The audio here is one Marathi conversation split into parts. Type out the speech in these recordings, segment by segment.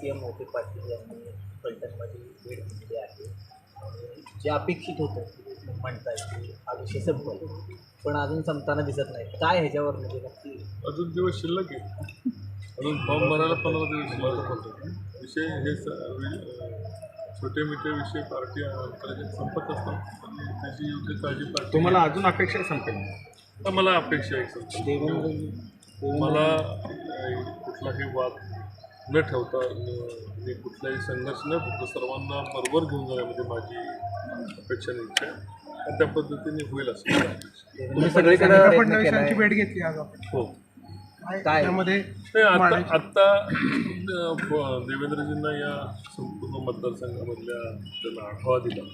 सी एम मोठे पाटील यांनी फलटणमध्ये भेट दिलेली आहे. आणि जे अपेक्षित होतं ते म्हणताय की हा विषय संपल पण अजून संपताना दिसत नाही. काय ह्याच्यावर म्हणजे नक्की? अजून दिवस शिल्लक आहे. अजून फॉर्म भरायला पंधरा दिवस शिल्लक विषय हे छोटे मोठे विषय पार्टी संपत असतात त्याची योग्य काळजी पार्टी तुम्हाला अजून अपेक्षा संपेल मला अपेक्षा आहे मला कुठलाही वाद न ठेवता मी कुठलाही संघर्ष न फक्त सर्वांना बरोबर घेऊन जाण्यामध्ये माझी अपेक्षा इच्छा आहे. आणि त्या पद्धतीने होईल असं फडणवीसांची. भेट घेतली आज आपण. हो? त्यामध्ये आता आत्ता देवेंद्रजींना या संपूर्ण मतदारसंघामधल्या त्यांना आढावा दिला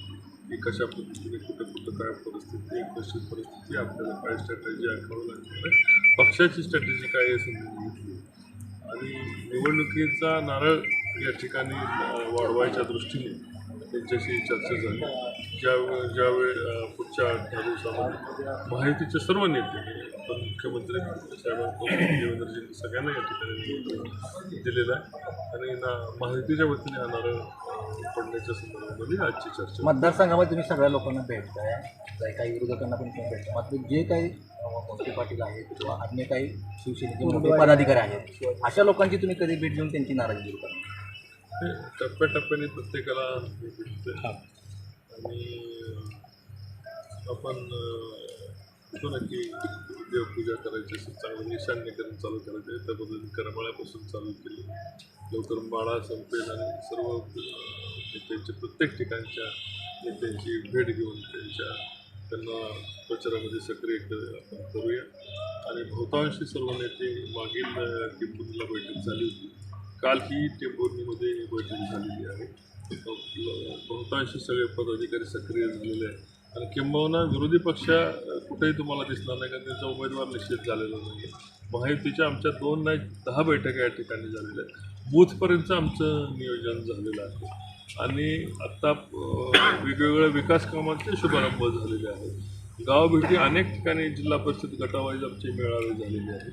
की कशा पद्धतीने कुठं कुठं काय परिस्थिती कशी परिस्थिती आहे, आपल्याला काय स्ट्रॅटेजी आखावं लागणार आहे पक्षाची स्ट्रॅटेजी काय आहे समजून घेतली. आणि निवडणुकीचा नारळ या ठिकाणी वाढवायच्या दृष्टीने त्यांच्याशी चर्चा झाली. ज्या ज्यावेळी पुढच्या आठ दिवसामध्ये माहितीचे सर्व नेते आपण मुख्यमंत्री साहेबांपासून देवेंद्रजी सगळ्यांना या ठिकाणी दिलेला दिलेलं आहे. आणि ना माहितीच्या वतीने हा नारळ पडण्याच्या संदर्भामध्ये आजची चर्चा मतदारसंघामध्ये तुम्ही सगळ्या लोकांना भेटताय. काही काही विरोधकांना पण भेटता मात्र जे काही मोठे पाटील आहेत किंवा अन्य काही शिवसेनेचे मोठे पदाधिकारी आहेत अशा लोकांची तुम्ही कधी भेट घेऊन त्यांची नाराजी दूर करा टप्प्याटप्प्याने प्रत्येकाला आणि आपण म्हणतो ना की देवपूजा करायची असेल चांगलं निशान्यकरण चालू करायचं आहे त्या पद्धतीने करमाळ्यापासून चालू केली. लवकर माळा संपेल आणि सर्व नेत्यांच्या प्रत्येक ठिकाणच्या नेत्यांची भेट घेऊन त्यांच्या त्यांना प्रचारामध्ये सक्रिय कर आपण करूया. आणि बहुतांशी सर्व नेते मागील टेंभुर्णीला बैठक झाली होती. काल ही टेंभुर्णीमध्ये बैठक झालेली आहे. बहुतांशी सगळे पदाधिकारी सक्रिय झालेले आहेत. आणि किंबहुना विरोधी पक्ष कुठेही तुम्हाला दिसणार नाही कारण त्यांचा उमेदवार निश्चित झालेला नाही आहे. माहितीच्या आमच्या दोन नाही दहा बैठका या ठिकाणी झालेल्या आहेत. बूथपर्यंत आमचं नियोजन झालेलं आहे. आणि आत्ता वेगवेगळ्या विकास कामांचे शुभारंभ झालेले आहेत. गावभेटी अनेक ठिकाणी जिल्हा परिषद गटावाईज आमचे मेळावे झालेले आहेत.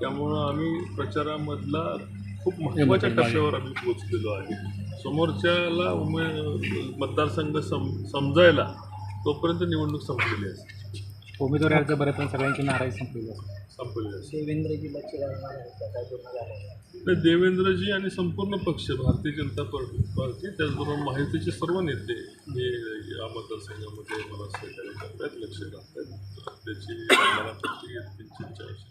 त्यामुळं आम्ही प्रचारामधला खूप महत्त्वाच्या टप्प्यावर आम्ही पोचलेलो आहे. समोरच्याला उमे मतदारसंघ सम समजायला तोपर्यंत निवडणूक संपलेली असते. उमेदवारी अर्ज भरत सगळ्यांची नाराजी संपलेली असते. तर देवेंद्रजी आणि संपूर्ण पक्ष भारतीय जनता पार्टी पार्टी त्याचबरोबर माहितीचे सर्व नेते हे या मतदारसंघामध्ये मला सहकार्य करतात लक्ष घालतात त्याची मला प्रत्येक आहे.